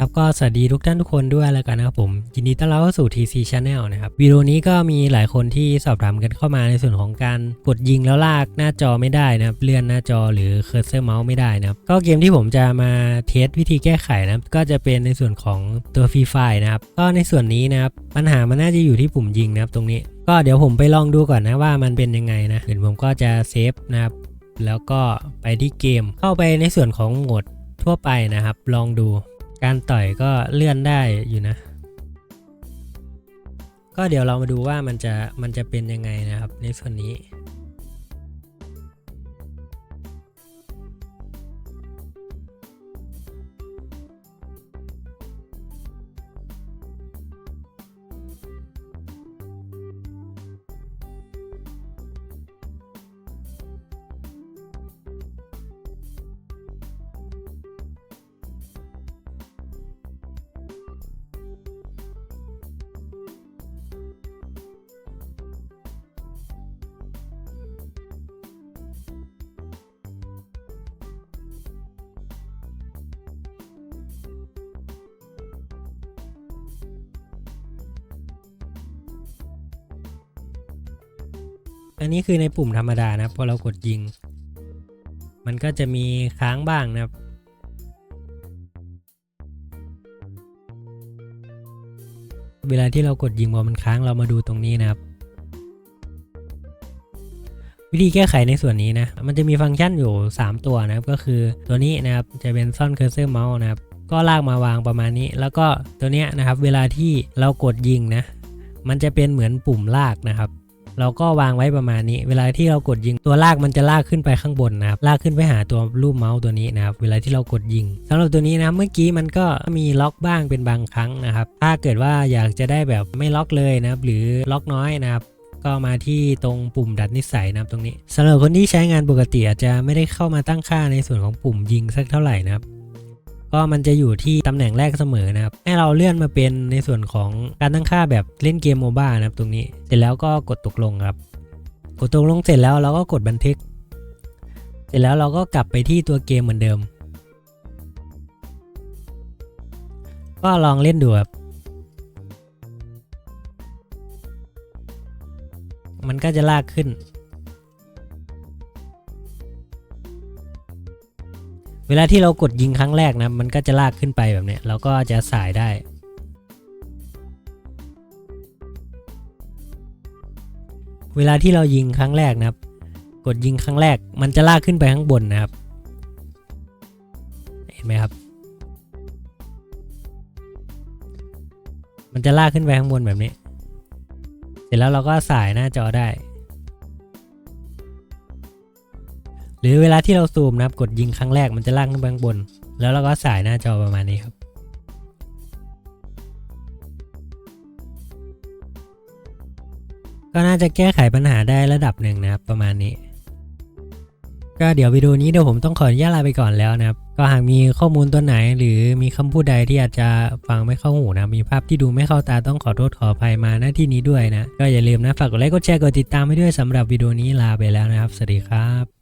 ครับก็สวัสดีทุกท่านทุกคนด้วยแล้วกันนะครับผม ยินดีต้อนรับเข้าสู่ TC Channel นะครับวิดีโอนี้ก็มีหลายคนที่สอบถามกันเข้ามาในส่วนของการกดยิงแล้วลากหน้าจอไม่ได้นะครับเลื่อนหน้าจอหรือเคอร์เซอร์เมาส์ไม่ได้นะครับก็เกมที่ผมจะมาเทสวิธีแก้ไขนะครับก็จะเป็นในส่วนของตัวฟรีไฟนะครับก็ในส่วนนี้นะครับปัญหามันน่าจะอยู่ที่ปุ่มยิงนะครับตรงนี้ ก็เดี๋ยวผมไปลองดูก่อนนะว่ามันเป็นยังไงนะเดี๋ยวผมก็จะเซฟนะครับแล้วก็ไปที่เกมเข้าไปในส่วนของโหมดทั่วไปนะครับ ลองดู การต่อยก็เลื่อนได้อยู่นะ ก็เดี๋ยวเรามาดูว่ามันจะมันจะเป็นยังไงนะครับในส่วนนี้ อันนี้คือในปุ่มธรรมดานะพอเรากดยิง มันก็จะมีค้างบ้างนะครับ เวลาที่เรากดยิงพอมันค้างเรามาดูตรงนี้นะครับ วิธีแก้ไขในส่วนนี้นะ มันจะมีฟังก์ชันอยู่ 3 ตัวนะครับ ก็คือตัวนี้นะครับจะเป็นซ่อนเคอร์เซอร์เมาส์นะครับก็ลากมาวางประมาณนี้ แล้วก็ตัวเนี้ยนะครับ เวลาที่เรากดยิงนะ มันจะเป็นเหมือนปุ่มลากนะครับ เราก็วางไว้ประมาณนี้ เวลาที่เรากดยิงตัวลากมันจะลากขึ้นไปข้างบนนะครับลากขึ้นไปหาตัวรูปเมาส์ตัวนี้นะครับเวลาที่เรากดยิงสำหรับตัวนี้นะเมื่อกี้มันก็มีล็อกบ้างเป็นบางครั้งนะครับ ถ้าเกิดว่าอยากจะได้แบบไม่ล็อกเลยนะครับหรือล็อกน้อยนะครับก็มาที่ตรงปุ่มดัดนิสัยนะครับตรงนี้สำหรับคนที่ใช้งานปกติอาจจะไม่ได้เข้ามาตั้งค่าในส่วนของปุ่มยิงสักเท่าไหร่นะครับ ก็มันจะอยู่ที่ตำแหน่งแรกเสมอนะครับ ให้เราเลื่อนมาเป็นในส่วนของการตั้งค่าแบบเล่นเกมโมบ้านะครับตรงนี้ เสร็จแล้วก็กดตกลงครับ กดตกลงเสร็จแล้วเราก็กดบันทึก เสร็จแล้วเราก็กลับไปที่ตัวเกมเหมือนเดิม ก็ลองเล่นดูครับ มันก็จะลากขึ้น เวลาที่เรากดยิงครั้งแรกนะมันก็จะลากขึ้นไปแบบเนี้ยเราก็จะสายได้เวลาที่เรายิงครั้งแรกนะครับ กดยิงครั้งแรกมันจะลากขึ้นไปข้างบนนะครับ เห็นไหมครับ มันจะลากขึ้นไปข้างบนแบบนี้ เสร็จแล้วเราก็สายหน้าจอได้ หรือเวลาที่เราซูมนะครับ กดยิงครั้งแรกมันจะลากขึ้นไปข้างบน แล้วเราก็สายหน้าจอประมาณนี้ครับ ก็น่าจะแก้ไขปัญหาได้ระดับหนึ่งนะครับ ประมาณนี้ ก็เดี๋ยววิดีโอนี้เดี๋ยวผมต้องขออนุญาตลาไปก่อนแล้วนะครับ ก็หากมีข้อมูลตัวไหน หรือมีคำพูดใดที่อาจจะฟังไม่เข้าหูนะ มีภาพที่ดูไม่เข้าตาต้องขอโทษขออภัยมาหน้าที่นี้ด้วยนะ ก็อย่าลืมนะฝากกดไลค์กดแชร์กดติดตามให้ด้วยสำหรับวิดีโอนี้ลาไปแล้วนะครับ สวัสดีครับ